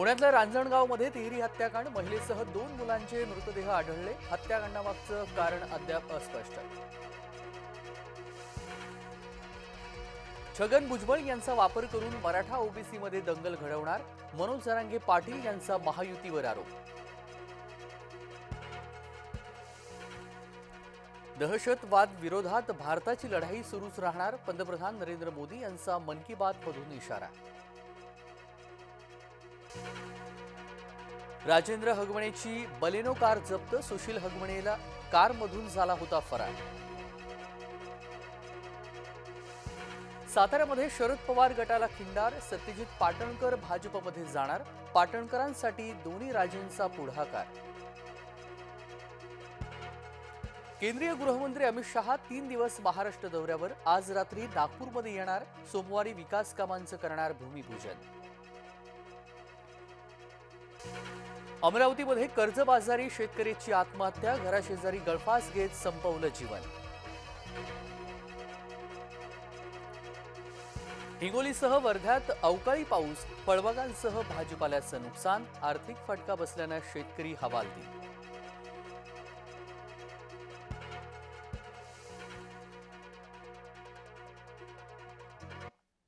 पुण्यातल्या रांजणगावमध्ये तिहेरी हत्याकांड महिलेसह दोन मुलांचे मृतदेह आढळले. हत्याकांडामागचं कारण अद्याप अस्पष्ट. छगन भुजबळ यांचा वापर करून मराठा ओबीसीमध्ये दंगल घडवणार मनोज जरांगे पाटील यांचा महायुतीवर आरोप. दहशतवाद विरोधात भारताची लढाई सुरूच राहणार पंतप्रधान नरेंद्र मोदी यांचा मन की बात मधून इशारा. राजेंद्र हगमणेची बलेनो कार जप्त सुशील हगमणेला कारमधून झाला होता फरार. साताऱ्यामध्ये शरद पवार गटाला खिंडार सत्यजित पाटणकर भाजपमध्ये जाणार पाटणकरांसाठी दोन्ही राजेंचा पुढाकार. केंद्रीय गृहमंत्री अमित शहा तीन दिवस महाराष्ट्र दौऱ्यावर आज रात्री नागपूरमध्ये येणार सोमवारी विकास कामांचं करणार भूमिपूजन. अमरावतीमध्ये कर्जबाजारी शेतकऱ्याची आत्महत्या घराशेजारी गळफास घेत संपवलं जीवन. हिंगोलीसह वर्ध्यात अवकाळी पाऊस फळबागांसह भाजीपाल्याचं नुकसान आर्थिक फटका बसल्यानं शेतकरी हवालदिल.